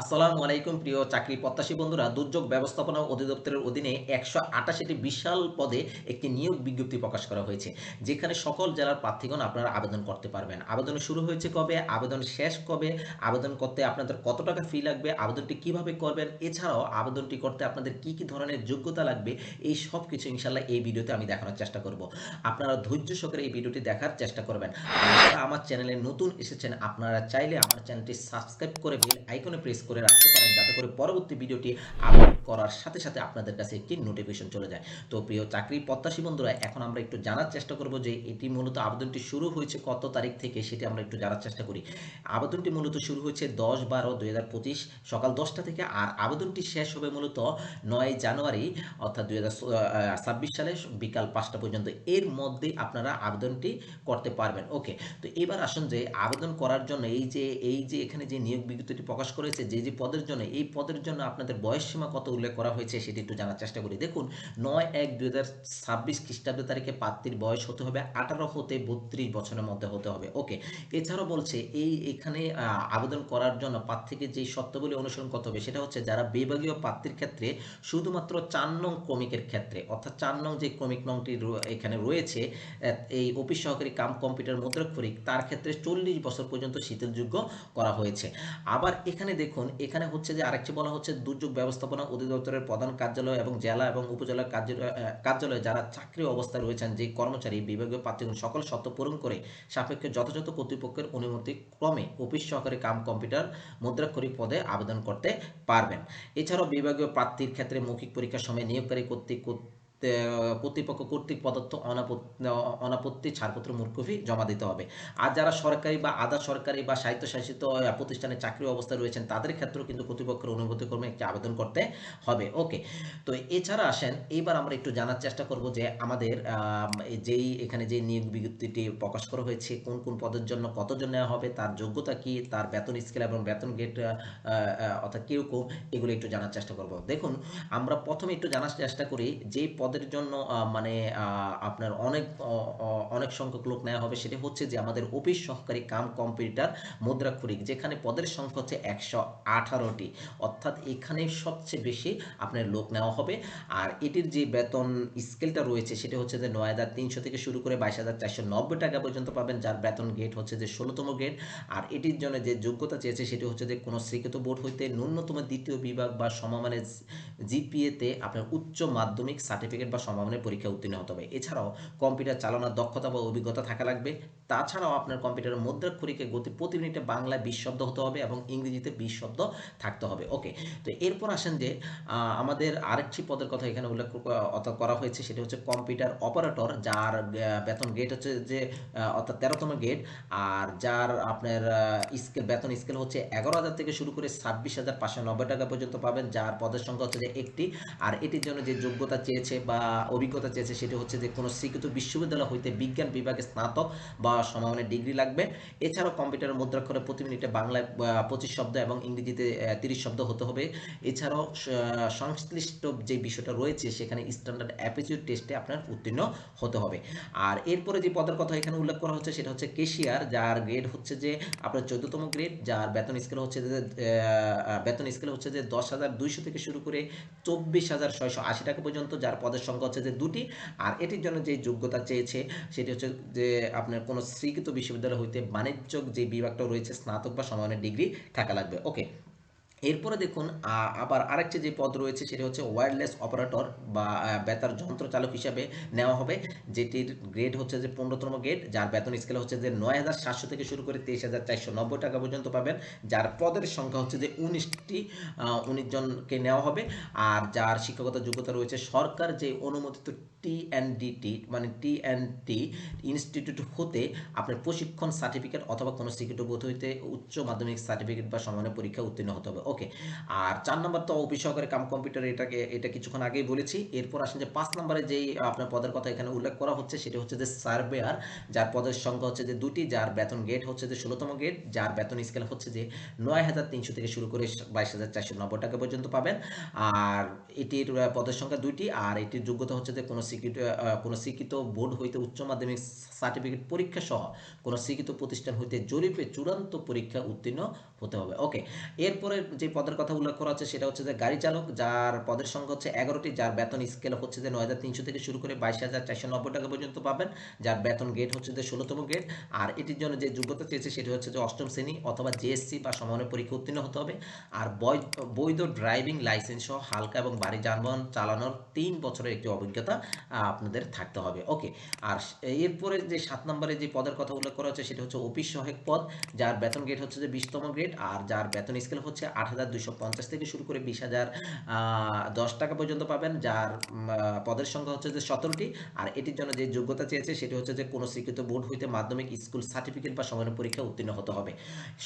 আসসালামু আলাইকুম প্রিয় চাকরি প্রত্যাশী বন্ধুরা, দুর্যোগ ব্যবস্থাপনা অধিদপ্তরের অধীনে একশো আটাশিটি বিশাল পদে একটি নিয়োগ বিজ্ঞপ্তি প্রকাশ করা হয়েছে, যেখানে সকল জেলার প্রার্থীগণ আপনারা আবেদন করতে পারবেন। আবেদন শুরু হয়েছে কবে? আবেদন শেষ কবে? আবেদন করতে আপনাদের কত টাকা ফি লাগবে? আবেদনটি কীভাবে করবেন? এছাড়াও আবেদনটি করতে আপনাদের কি কি ধরনের যোগ্যতা লাগবে? এই সব কিছু ইনশাল্লাহ এই ভিডিওতে আমি দেখানোর চেষ্টা করব। আপনারা ধৈর্য সহকারে এই ভিডিওটি দেখার চেষ্টা করবেন। আমার চ্যানেলে নতুন এসেছেন, আপনারা চাইলে আমার চ্যানেলটি সাবস্ক্রাইব করে বেল আইকনে প্রেস করে রাখতে পারেন, যাতে করে পরবর্তী ভিডিওটি আপলোড করার সাথে সাথে আপনাদের কাছে একটি নোটিফিকেশন চলে যায়। তো প্রিয় চাকরি প্রত্যাশী বন্ধুরা, এখন আমরা একটু জানার চেষ্টা করব যে এটি মূলত আবেদনটি শুরু হয়েছে কত তারিখ থেকে সেটি আমরা একটু জানার চেষ্টা করি। আবেদনটি মূলত শুরু হয়েছে দশ বারো দুই সকাল দশটা থেকে, আর আবেদনটি শেষ হবে মূলত নয় জানুয়ারি, অর্থাৎ দুই হাজার ছাব্বিশ সালে বিকাল পাঁচটা পর্যন্ত। এর মধ্যে আপনারা আবেদনটি করতে পারবেন। ওকে তো এবার আসুন যে আবেদন করার জন্য এই যে এই যে এখানে যে নিয়োগ বিজ্ঞপ্তিটি প্রকাশ করেছে, যে যে যে পদের জন্য, এই পদের জন্য আপনাদের বয়স সীমা কত উল্লেখ করা হয়েছে সেটি একটু জানার চেষ্টা করি। দেখুন, নয় এক দুই হাজার ছাব্বিশ খ্রিস্টাব্দ তারিখে প্রার্থীর বয়স হতে হবে, আঠারো হতে বত্রিশ বছরের মধ্যে হতে হবে। ওকে, এছাড়াও বলছে, এই এখানে আবেদন করার জন্য প্রার্থীকে যে শর্তাবলী অনুসরণ করতে হবে সেটা হচ্ছে যারা বিভাগীয় প্রার্থীর ক্ষেত্রে শুধুমাত্র চার নং ক্রমিকের ক্ষেত্রে, অর্থাৎ চার নং যে ক্রমিক নংটি এখানে রয়েছে এই অফিস সহকারী কাম কম্পিউটার মুদ্রাক্ষরিক তার ক্ষেত্রে চল্লিশ বছর পর্যন্ত শীতলযোগ্য করা হয়েছে। আবার এখানে দেখুন এখানে হচ্ছে যে আরেকটি বলা হচ্ছে দুর্যোগ ব্যবস্থাপনা অধিদপ্তরের প্রধান কার্যালয় এবং জেলা এবং উপজেলা কার্যালয় কার্যালয়ে যারা চাকরি অবস্থায় রয়েছেন, যে কর্মচারী, বিভাগীয় প্রার্থীগণ, সকল শর্ত পূরণ করে সাপেক্ষে যথাযথ কর্তৃপক্ষের অনুমতি ক্রমে অফিস সহকারী কাম কম্পিউটার মুদ্রাক্ষরিক পদে আবেদন করতে পারবেন। এছাড়াও বিভাগীয় প্রার্থীর ক্ষেত্রে মৌখিক পরীক্ষার সময় নিয়োগকারী কর্তৃক কর্তৃপক্ষ কর্তৃক প্রদত্ত অনাপত্তি ছাড়পত্র মূর্খফি জমা দিতে হবে। আর যারা সরকারি বা আধা সরকারি বা স্বায়ত্তশাসিত প্রতিষ্ঠানে চাকরি অবস্থায় রয়েছেন, তাদের ক্ষেত্রেও কিন্তু কর্তৃপক্ষের অনুমতি ক্রমে একটি আবেদন করতে হবে। ওকে, তো এছাড়া আসেন, এইবার আমরা একটু জানার চেষ্টা করব যে আমাদের যেই, এখানে যে নিয়োগ বিজ্ঞপ্তিটি প্রকাশ করা হয়েছে, কোন কোন পদের জন্য কতজন নেওয়া হবে, তার যোগ্যতা কি, তার বেতন স্কেল এবং বেতন গেট অর্থাৎ কীরকম, এগুলো একটু জানার চেষ্টা করব। দেখুন, আমরা প্রথমে একটু জানার চেষ্টা করি যেই যে পদের জন্য মানে আপনার অনেক অনেক সংখ্যক লোক নেওয়া হবে। সেটা হচ্ছে যে আমাদের অফিস সহকারী কাম কম্পিউটার মুদ্রাক্ষরিক, যেখানে পদের সংখ্যা হচ্ছে একশো আঠারোটি। অর্থাৎ এখানে সবচেয়ে বেশি আপনার লোক নেওয়া হবে। আর এটির যে বেতন স্কেলটা রয়েছে, সেটা হচ্ছে যে নয় হাজার তিনশো থেকে শুরু করে বাইশ হাজার চারশো নব্বই টাকা পর্যন্ত পাবেন, যার বেতন গেট হচ্ছে যে ষোলোতম গেট। আর এটির জন্য যে যোগ্যতা চেয়েছে, সেটি হচ্ছে যে কোনো স্বীকৃত বোর্ড হইতে ন্যূনতম দ্বিতীয় বিভাগ বা সমমানের জিপিএতে আপনার উচ্চ মাধ্যমিক সার্টিফিকেট বা সমমানের পরীক্ষা উত্তীর্ণ হতে হবে। এছাড়াও কম্পিউটার চালানোর দক্ষতা বা অভিজ্ঞতা থাকা লাগবে। তাছাড়াও আপনার কম্পিউটারের মুদ্রাক্ষরিকে গতি প্রতি মিনিটে বাংলায় বিশ শব্দ হতে হবে এবং ইংরেজিতে বিশ শব্দ থাকতে হবে। ওকে তো এরপর আসেন যে আমাদের আরেকটি পদের কথা এখানে উল্লেখ করা হয়েছে, সেটা হচ্ছে কম্পিউটার অপারেটর যার বেতন গেট হচ্ছে যে অর্থাৎ তেরোতম গেট আর যার আপনার স্কেল, বেতন স্কেল হচ্ছে এগারো হাজার থেকে শুরু করে ছাব্বিশ হাজার পাঁচশো নব্বই টাকা পর্যন্ত পাবেন, যার পদের সংখ্যা হচ্ছে যে একটি। আর এটির জন্য যে যোগ্যতা চেয়েছে বা অভিজ্ঞতা চেয়েছে সেটি হচ্ছে যে কোনো স্বীকৃত বিশ্ববিদ্যালয় হইতে বিজ্ঞান বিভাগে স্নাতক বা সমমানের ডিগ্রি লাগবে। এছাড়াও কম্পিউটারের মুদ্রাক্ষরে প্রতি মিনিটে বাংলায় পঁচিশ শব্দ এবং ইংরেজিতে তিরিশ শব্দ হতে হবে। এছাড়াও সংশ্লিষ্ট যে বিষয়টা রয়েছে সেখানে স্ট্যান্ডার্ড অ্যাপিটিউড টেস্টে আপনার উত্তীর্ণ হতে হবে। আর এরপরে যে পদের কথা এখানে উল্লেখ করা হচ্ছে সেটা হচ্ছে কেশিয়ার যার গ্রেড হচ্ছে যে আপনার চোদ্দতম গ্রেড যার বেতন স্কেল হচ্ছে যে বেতন স্কেল হচ্ছে যে দশ হাজার দুইশো থেকে শুরু করে চব্বিশ হাজার ছয়শো আশি টাকা পর্যন্ত, যার পদের সংখ্যা হচ্ছে যে দুটি। আর এটির জন্য যে যোগ্যতা চেয়েছে, সেটি হচ্ছে যে আপনার কোনো স্বীকৃত বিশ্ববিদ্যালয় হইতে বাণিজ্যিক যে বিভাগটা রয়েছে, স্নাতক বা সমানের ডিগ্রি থাকা লাগবে। ওকে এরপরে দেখুন আবার আরেকটি যে পদ রয়েছে সেটা হচ্ছে ওয়্যারলেস অপারেটর বা বেতার যন্ত্র চালক হিসাবে নেওয়া হবে। যেটির গ্রেড হচ্ছে যে পনেরোতম গ্রেড যার বেতন স্কেল হচ্ছে যে নয় হাজার সাতশো থেকে শুরু করে তেইশ হাজার চারশো নব্বই টাকা পর্যন্ত পাবেন। যার পদের সংখ্যা হচ্ছে যে উনিশটি উনিশ জনকে নেওয়া হবে। আর যার শিক্ষকতা যোগ্যতা রয়েছে সরকার যে অনুমোদিত টিএনডিটি মানে টিএনটি ইনস্টিটিউট হতে আপনার প্রশিক্ষণ সার্টিফিকেট অথবা কোনো স্বীকৃত বোধ হইতে উচ্চ মাধ্যমিক সার্টিফিকেট বা সমানের পরীক্ষা উত্তীর্ণ হতে হবে। ওকে আর চার নম্বর তো অফিস কাম কম্পিউটার এটাকে, এটা কিছুক্ষণ আগেই বলেছি। এরপর আসেন যে পাঁচ নম্বরে যেই আপনার পদের কথা এখানে উল্লেখ করা হচ্ছে, সেটা হচ্ছে যে সার্ভেয়ার যার পদের সংখ্যা হচ্ছে যে দুটি, যার বেতন গেট হচ্ছে যে ষোলোতম গেট যার বেতন স্কেল হচ্ছে যে নয় হাজার তিনশো থেকে শুরু করে বাইশ হাজার চারশো নব্বই টাকা পর্যন্ত পাবেন। আর এটির পদের সংখ্যা দুইটি, আর এটির যোগ্যতা হচ্ছে যে কোনো আহ, কোনো স্বীকৃত বোর্ড হইতে উচ্চ মাধ্যমিক সার্টিফিকেট পরীক্ষা সহ কোনো স্বীকৃত প্রতিষ্ঠান হইতে জরিপে চূড়ান্ত পরীক্ষা উত্তীর্ণ হতে হবে। ওকে এরপরে যে পদের কথা উল্লেখ করা হচ্ছে সেটা হচ্ছে যে গাড়ি চালক যার পদের সংখ্যা হচ্ছে এগারোটি যার বেতন স্কেল হচ্ছে যে নয় হাজার তিনশো থেকে শুরু করে বাইশ হাজার চারশো নব্বই টাকা পর্যন্ত পাবেন যার বেতন গেট হচ্ছে যে ষোলোতম গেট আর এটির জন্য যে যোগ্যতা চেয়েছে সেটি হচ্ছে যে অষ্টম শ্রেণি অথবা জেএসসি বা সমানের পরীক্ষা উত্তীর্ণ হতে হবে। আর বৈধ ড্রাইভিং লাইসেন্স সহ হালকা এবং ভারী যানবাহন চালানোর তিন বছরের একটি অভিজ্ঞতা আপনাদের থাকতে হবে। ওকে আর এরপরে যে সাত নম্বরে যে পদের কথা উল্লেখ করা হচ্ছে, সেটা হচ্ছে অফিস সহায়ক পদ, যার বেতন গ্রেড হচ্ছে যে বিশতম গ্রেড আর যার বেতন স্কেল হচ্ছে আট হাজার দুইশো পঞ্চাশ থেকে শুরু করে বিশ হাজার টাকা পর্যন্ত পাবেন, যার পদের সংখ্যা হচ্ছে যে সতেরোটি, আর এটির জন্য যে যোগ্যতা চেয়েছে, সেটি হচ্ছে যে কোনো স্বীকৃত বোর্ড হইতে মাধ্যমিক স্কুল সার্টিফিকেট বা সমানের পরীক্ষা উত্তীর্ণ হতে হবে।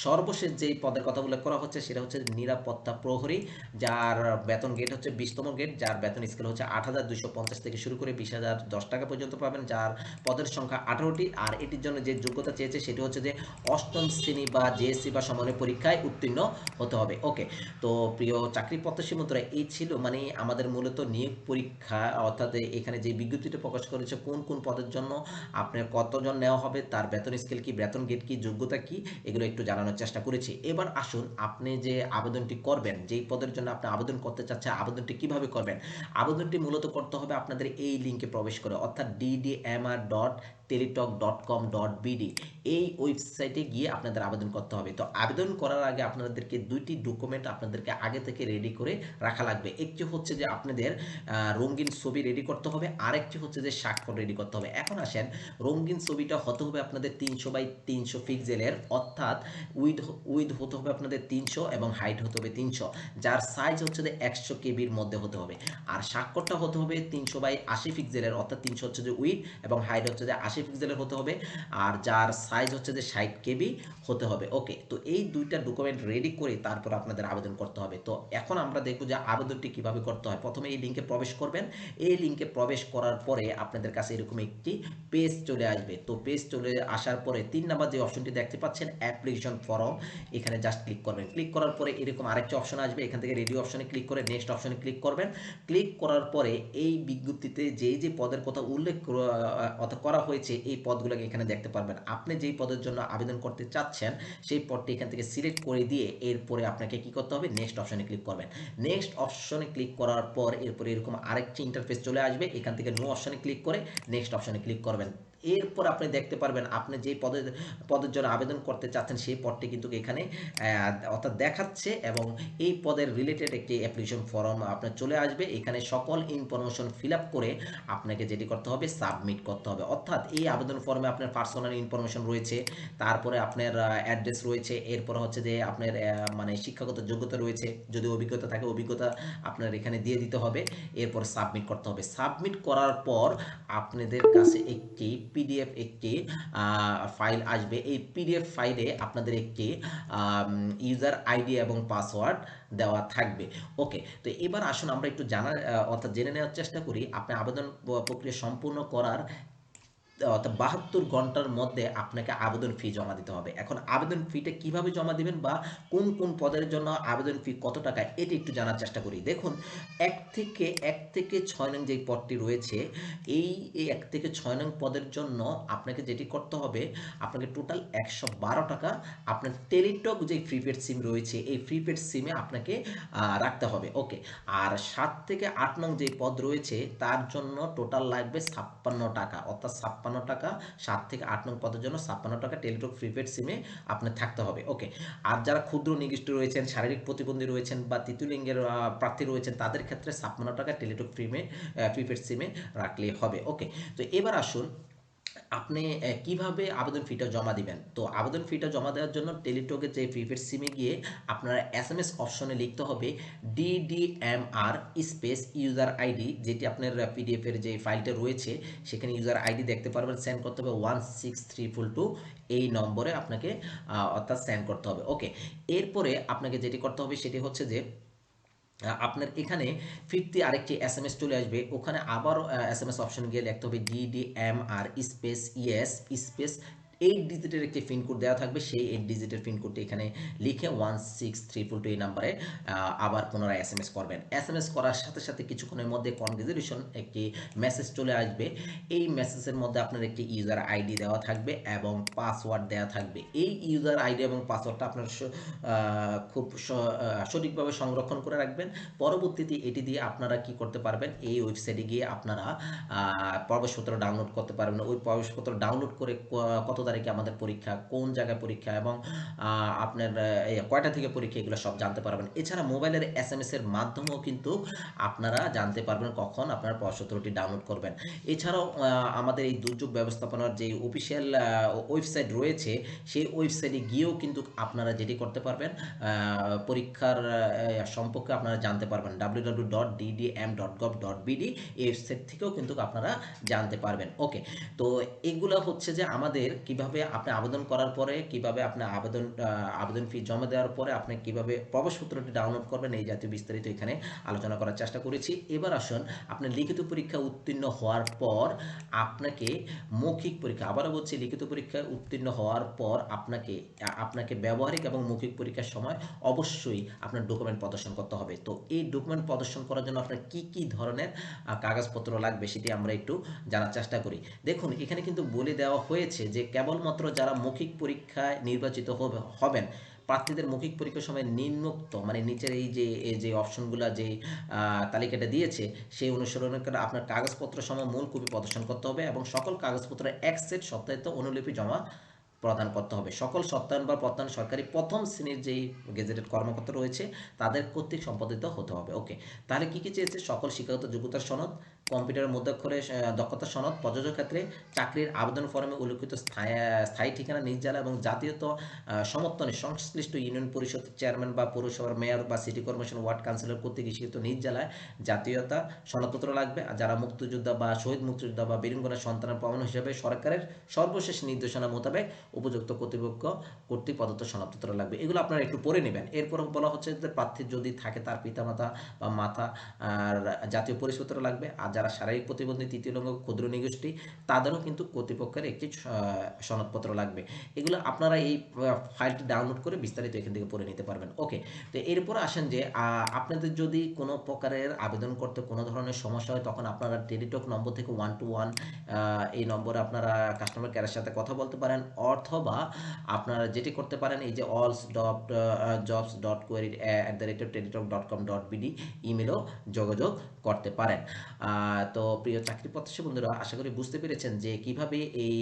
সর্বশেষ যেই পদের কথা উল্লেখ করা হচ্ছে, সেটা হচ্ছে নিরাপত্তা প্রহরী, যার বেতন গেট হচ্ছে বিশতম গেট যার বেতন স্কেল হচ্ছে আট হাজার দুইশো পঞ্চাশ থেকে শুরু করে বিশ হাজার দশ টাকা পর্যন্ত পাবেন, যার পদের সংখ্যা আঠারোটি। আর এটির জন্য যে যোগ্যতা চেয়েছে সেটি হচ্ছে যে অষ্টম শ্রেণি বা জেএসসি বা সমানের পরীক্ষায় উত্তীর্ণ হতে হবে। ওকে, তো প্রিয় চাকরি প্রত্যাশী বন্ধুরা, এই ছিল মানে আমাদের মূলত নিয়োগ পরীক্ষা, অর্থাৎ এখানে যে বিজ্ঞপ্তিটা প্রকাশ করেছে, কোন কোন পদের জন্য আপনার কতজন নেওয়া হবে, তার বেতন স্কেল কি, বেতন গেট কি, যোগ্যতা কি, এগুলো একটু জানানোর চেষ্টা করেছি। এবার আসুন আপনি যে আবেদনটি করবেন, যেই পদের জন্য আপনি আবেদন করতে চাচ্ছেন, আবেদনটি কীভাবে করবেন? আবেদনটি মূলত করতে হবে আপনাদের এই লিঙ্কে প্রবেশ করে অর্থাৎ DDMR dot Teletalk dot com dot BD এই ওয়েবসাইটে গিয়ে আপনাদের আবেদন করতে হবে। তো আবেদন করার আগে আপনাদেরকে দুইটি ডকুমেন্ট আপনাদেরকে আগে থেকে রেডি করে রাখা লাগবে। একটি হচ্ছে যে আপনাদের রঙিন ছবি রেডি করতে হবে, আরেকটি হচ্ছে যে স্বাক্ষর রেডি করতে হবে। এখন আসেন, রঙিন ছবিটা হতে হবে আপনাদের তিনশো বাই তিনশো পিক্সেলের অর্থাৎ উইথ উইথ হতে হবে আপনাদের তিনশো এবং হাইট হতে হবে তিনশো, যার সাইজ হচ্ছে যে একশো কেবির মধ্যে হতে হবে। আর স্বাক্ষরটা হতে হবে তিনশো বাই আশি পিক্সেলের অর্থাৎ তিনশো হচ্ছে যে উইথ এবং হাইট হচ্ছে যে আশি পিক্সেলের হতে হবে। আর যার সাইজ হচ্ছে যে ষাট কেবি হতে হবে। ওকে তো এই দুইটা ডকুমেন্ট রেডি করে তারপর আপনাদের আবেদন করতে হবে। তো এখন আমরা দেখব যে আবেদনটি কীভাবে করতে হয়। প্রথমে এই লিঙ্কে প্রবেশ করবেন। এই লিঙ্কে প্রবেশ করার পরে আপনাদের কাছে এরকম একটি পেজ চলে আসবে। তো পেজ চলে আসার পরে তিন নাম্বার যে অপশনটি দেখতে পাচ্ছেন অ্যাপ্লিকেশন ফর্ম এখানে জাস্ট ক্লিক করবেন। ক্লিক করার পরে এরকম আরেকটি অপশন আসবে। এখান থেকে রেডি অপশনে ক্লিক করে নেক্সট অপশনে ক্লিক করবেন। ক্লিক করার পরে এই বিজ্ঞপ্তিতে যে যে পদের কথা উল্লেখ করা- অর্থাৎ হয়েছে এই পদগুলোকে এখানে দেখতে পারবেন। আপনি যেই পদের জন্য আবেদন করতে চাচ্ছেন, সেই পদটি এখান থেকে সিলেক্ট করে দিয়ে এরপরে আপনাকে কি করতে হবে? নেক্সট অপশনে ক্লিক করবেন। নেক্সট অপশনে ক্লিক করার পর এরপরে এরকম আরেকটি ইন্টারফেস চলে আসবে। এখান থেকে নো অপশনে ক্লিক করে নেক্সট অপশনে ক্লিক করবেন। এরপর আপনি দেখতে পারবেন আপনি যে পদের পদের জন্য আবেদন করতে চাচ্ছেন সেই পদটি কিন্তু এখানে অর্থাৎ দেখাচ্ছে এবং এই পদের রিলেটেড একটি অ্যাপ্লিকেশন ফর্ম আপনার চলে আসবে। এখানে সকল ইনফরমেশন ফিল করে আপনাকে যেটি করতে হবে সাবমিট করতে হবে। অর্থাৎ এই আবেদন ফর্মে আপনার পার্সোনাল ইনফরমেশন রয়েছে, তারপরে আপনার অ্যাড্রেস রয়েছে, এরপর হচ্ছে যে আপনার মানে শিক্ষাগত যোগ্যতা রয়েছে, যদি অভিজ্ঞতা থাকে অভিজ্ঞতা আপনার এখানে দিয়ে দিতে হবে, এরপর সাবমিট করতে হবে। সাবমিট করার পর আপনাদের কাছে একটি পিডিএফ একটি ফাইল আসবে। এই পিডিএফ ফাইলে আপনাদের একটি ইউজার আইডি এবং পাসওয়ার্ড দেওয়া থাকবে। ওকে তো এবার আসুন আমরা একটু জানার অর্থাৎ জেনে নেওয়ার চেষ্টা করি। আপনি আবেদন প্রক্রিয়া সম্পূর্ণ করার অর্থাৎ বাহাত্তর ঘণ্টার মধ্যে আপনাকে আবেদন ফি জমা দিতে হবে। এখন আবেদন ফিটা কীভাবে জমা দিবেন বা কোন কোন পদের জন্য আবেদন ফি কত টাকা, এটি একটু জানার চেষ্টা করি। দেখুন, এক থেকে এক থেকে ছয় নং যে পদটি রয়েছে, এই এক থেকে ছয় নং পদের জন্য আপনাকে যেটি করতে হবে, আপনাকে টোটাল একশো বারো টাকা আপনার টেলিটক যে প্রিপেড সিম রয়েছে, এই প্রিপেড সিমে আপনাকে রাখতে হবে। ওকে, আর সাত থেকে আট নং যে পদ রয়েছে, তার জন্য টোটাল লাগবে ছাপ্পান্ন টাকা, অর্থাৎ ছাপ্পান্ন টাকা, সাত থেকে আট নং পদের জন্য ছাপ্পান্ন টাকা টেলিটক প্রিপেড সিমে আপনার থাকতে হবে। ওকে আর যারা ক্ষুদ্র নির্দিষ্ট রয়েছেন, শারীরিক প্রতিবন্ধী রয়েছেন বা তৃতীয় প্রার্থী রয়েছেন, তাদের ক্ষেত্রে ছাপ্পান্ন টাকা টেলিটক প্রিমে প্রিপেড সিমে রাখলে হবে। ওকে তো এবার আসুন আপনি কীভাবে আবেদন ফিটা জমা দিবেন? তো আবেদন ফিটা জমা দেওয়ার জন্য টেলিটকের যে প্রিপেড সিমে গিয়ে আপনারা এস এম এস অপশনে লিখতে হবে ডিডিএমআর স্পেস ইউজার আইডি যেটি আপনার পিডিএফ এর যে ফাইলটা রয়েছে, সেখানে ইউজার আইডি দেখতে পারবেন সেন্ড করতে হবে one six three full two এই নম্বরে আপনাকে অর্থাৎ সেন্ড করতে হবে। ওকে এরপরে আপনাকে যেটি করতে হবে, সেটি হচ্ছে যে আপনার এখানে ফিরতি আরেকটি এস এম এস চলে আসবে। ওখানে আবারও এস এম এস অপশন গিয়ে লিখতে হবে D D M R space yes space eight ডিজিটের একটি পিন কোড দেওয়া থাকবে। সেই এইট ডিজিটের পিন এখানে লিখে ওয়ান সিক্স ট্রিপল টু এই নাম্বারে আবার পুনরায় এস এম এস করবেন। এস এম এস করার সাথে সাথে কিছুক্ষণের মধ্যে কনগ্রেচুলেশন একটি মেসেজ চলে আসবে। এই মেসেজের মধ্যে আপনার একটি ইউজার আইডি দেওয়া থাকবে এবং পাসওয়ার্ড দেওয়া থাকবে। এই ইউজার আইডি এবং পাসওয়ার্ডটা আপনার খুব সঠিকভাবে সংরক্ষণ করে রাখবেন। পরবর্তীতে এটি দিয়ে আপনারা কি করতে পারবেন? এই ওয়েবসাইটে গিয়ে আপনারা প্রবেশপত্র ডাউনলোড করতে পারবেন। ওই প্রবেশপত্র ডাউনলোড করে কত তারিখে আমাদের পরীক্ষা, কোন জায়গায় পরীক্ষা এবং আপনার কয়টা থেকে পরীক্ষা এগুলো সব জানতে পারবেন। এছাড়া মোবাইলের এস এম এস এর মাধ্যমেও কিন্তু আপনারা জানতে পারবেন কখন আপনার প্রবেশপত্রটি ডাউনলোড করবেন। এছাড়াও আমাদের এই দুর্যোগ ব্যবস্থাপনার যে অফিসিয়াল ওয়েবসাইট রয়েছে, সেই ওয়েবসাইটে গিয়েও কিন্তু আপনারা যেটি করতে পারবেন পরীক্ষার সম্পর্কে আপনারা জানতে পারবেন। W W dot DDM dot gov dot BD এই ওয়েবসাইট থেকেও কিন্তু আপনারা জানতে পারবেন। ওকে তো এগুলো হচ্ছে যে আমাদের কীভাবে আপনি আবেদন করার পরে, কীভাবে আপনি আবেদন আবেদন ফি জমা দেওয়ার পরে আপনি কীভাবে প্রবেশপত্রটি ডাউনলোড করবেন, এই জাতীয় বিস্তারিত এখানে আলোচনা করার চেষ্টা করেছি। এবার আসুন, আপনি লিখিত পরীক্ষা উত্তীর্ণ হওয়ার পর আপনাকে মৌখিক পরীক্ষা, আবারও বলছি, লিখিত পরীক্ষায় উত্তীর্ণ হওয়ার পর আপনাকে আপনাকে ব্যবহারিক এবং মৌখিক পরীক্ষার সময় অবশ্যই আপনার ডকুমেন্ট প্রদর্শন করতে হবে। তো এই ডকুমেন্ট প্রদর্শন করার জন্য আপনার কি কি ধরনের কাগজপত্র লাগবে সেটি আমরা একটু জানার চেষ্টা করি। দেখুন, এখানে কিন্তু বলে দেওয়া হয়েছে যে কেবলমাত্র যারা মৌখিক পরীক্ষায় নির্বাচিত হবে, হবেন, প্রার্থীদের মৌখিক পরীক্ষার সময় নিম্নোক্ত মানে নিচের এই যে এই যে অপশনগুলো যে তালিকাটা দিয়েছে, সেই অনুসরণ করে আপনার কাগজপত্র সময় মূল কপি প্রদর্শন করতে হবে এবং সকল কাগজপত্রের এক সেট সপ্তাহিত অনুলিপি জমা প্রদান করতে হবে। সকল সত্যায়ন বা প্রত্যায়ন সরকারি প্রথম শ্রেণির যেই গেজেটেড কর্মকর্তা রয়েছে, তাদের কর্তৃক সম্পাদিত হতে হবে। ওকে, তাহলে কি কি চেয়েছে? সকল শিক্ষাগত যোগ্যতার সনদ কম্পিউটারের মধ্যক্ষরে আহ, দক্ষতার সনদ প্রযোজক ক্ষেত্রে চাকরির আবেদন ফর্মে উল্লেখিত স্থায়ী ঠিকানা নিজ জেলা এবং জাতীয়ত সমর্থনে সংশ্লিষ্ট ইউনিয়ন পরিষদ চেয়ারম্যান বা পৌরসভার মেয়র বা সিটি কর্পোরেশন ওয়ার্ড কাউন্সিলর কর্তৃক ইস্যুকৃত নিজ জেলায় জাতীয়তা সনদপত্র লাগবে। আর যারা মুক্তিযোদ্ধা বা শহীদ মুক্তিযোদ্ধা বা বীরঙ্গনের সন্তানের প্রমাণ হিসেবে সরকারের সর্বশেষ নির্দেশনা মোতাবেক উপযুক্ত কর্তৃপক্ষ কর্তৃক প্রদত্ত সনদপত্র লাগবে। এগুলো আপনারা একটু পড়ে নেবেন। এরপর বলা হচ্ছে যে প্রার্থীর যদি থাকে তার পিতামাতা বা মাতা আর জাতীয় পরিচয়পত্র লাগবে। আর যারা শারীরিক প্রতিবন্ধী তৃতীয় লিঙ্গ ক্ষুদ্র নিগোষ্ঠী, তাদেরও কিন্তু কর্তৃপক্ষের একটি সনদপত্র লাগবে। এগুলো আপনারা এই ফাইলটি ডাউনলোড করে বিস্তারিত এখান থেকে পড়ে নিতে পারবেন। ওকে, তো এরপর আসেন যে আপনাদের যদি কোনো প্রকারের আবেদন করতে কোনো ধরনের সমস্যা হয়, তখন আপনারা টেলিটক নম্বর থেকে ওয়ান টু ওয়ান এই নম্বরে আপনারা কাস্টমার কেয়ারের সাথে কথা বলতে পারেন, অথবা আপনারা যেটি করতে পারেন, এই যে all dot jobs dot query at the rate of Teletalk dot com dot BD ইমেলও যোগাযোগ করতে পারেন। তো প্রিয় চাকরি প্রত্যাশী বন্ধুরা, আশা করি বুঝতে পেরেছেন যে কীভাবে এই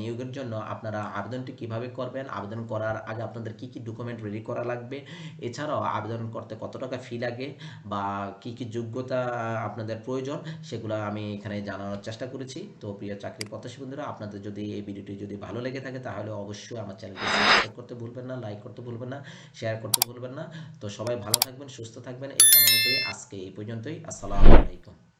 নিয়োগের জন্য আপনারা আবেদনটি কীভাবে করবেন, আবেদন করার আগে আপনাদের কি কি ডকুমেন্ট রেডি করা লাগবে, এছাড়াও আবেদন করতে কত টাকা ফি লাগে বা কি কি যোগ্যতা আপনাদের প্রয়োজন সেগুলো আমি এখানে জানানোর চেষ্টা করেছি। তো প্রিয় চাকরি প্রত্যাশী বন্ধুরা, আপনাদের যদি এই ভিডিওটি যদি ভালো লেগে থাকে তাহলে অবশ্যই আমার চ্যানেলটি সাবস্ক্রাইব করতে ভুলবেন না লাইক করতে ভুলবেন না শেয়ার করতে ভুলবেন না। তো সবাই ভালো থাকবেন, সুস্থ থাকবেন, এই কামনা করে আজকে এই পর্যন্তই। আসসালামু আলাইকুম।